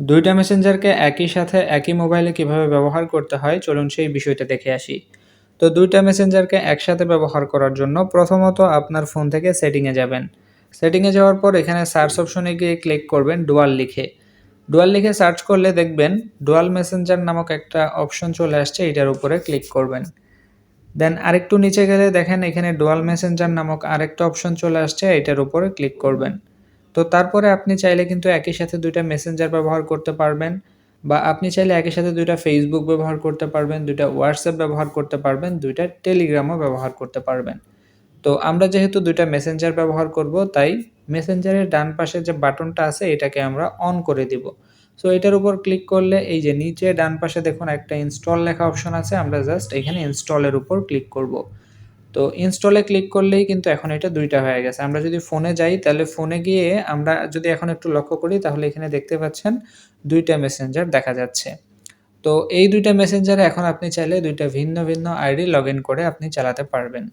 দুইটা মেসেঞ্জারকে একই সাথে একই মোবাইলে কীভাবে ব্যবহার করতে হয়, চলুন সেই বিষয়টা দেখে আসি। তো দুইটা মেসেঞ্জারকে একসাথে ব্যবহার করার জন্য প্রথমত আপনার ফোন থেকে সেটিংয়ে যাবেন। সেটিংয়ে যাওয়ার পর এখানে সার্চ অপশনে গিয়ে ক্লিক করবেন ডুয়াল লিখে। ডুয়াল লিখে সার্চ করলে দেখবেন ডুয়াল মেসেঞ্জার নামক একটা অপশন চলে আসছে, এটার উপরে ক্লিক করবেন। দেন আরেকটু নিচে গেলে দেখেন এখানে ডুয়াল মেসেঞ্জার নামক আরেকটা অপশন চলে আসছে, এটার উপরে ক্লিক করবেন। তো তারপরে আপনি চাইলে কিন্তু একই সাথে দুইটা মেসেঞ্জার ব্যবহার করতে পারবেন বা আপনি চাইলে একই সাথে দুইটা ফেসবুক ব্যবহার করতে পারবেন, দুইটা হোয়াটসঅ্যাপ ব্যবহার করতে পারবেন, দুইটা টেলিগ্রামও ব্যবহার করতে পারবেন। তো আমরা যেহেতু দুইটা মেসেঞ্জার ব্যবহার করব, তাই মেসেঞ্জারের ডান পাশে যে বাটনটা আছে, এটাকে আমরা অন করে দিব। সো এটার উপর ক্লিক করলে এই যে নিচে ডান পাশে দেখুন একটা ইনস্টল লেখা অপশন আছে, আমরা জাস্ট এখানে ইনস্টলের উপর ক্লিক করব। তো ইনস্টলে ক্লিক করলেই কিন্তু এখন এটা দুইটা হয়ে গেছে। আমরা যদি ফোনে যাই, তাহলে ফোনে গিয়ে আমরা যদি এখন একটু লক্ষ্য করি, তাহলে এখানে দেখতে পাচ্ছেন দুইটা মেসেঞ্জার দেখা যাচ্ছে। তো এই দুইটা মেসেঞ্জারে এখন আপনি চাইলে দুইটা ভিন্ন ভিন্ন আইডি লগ করে আপনি চালাতে পারবেন।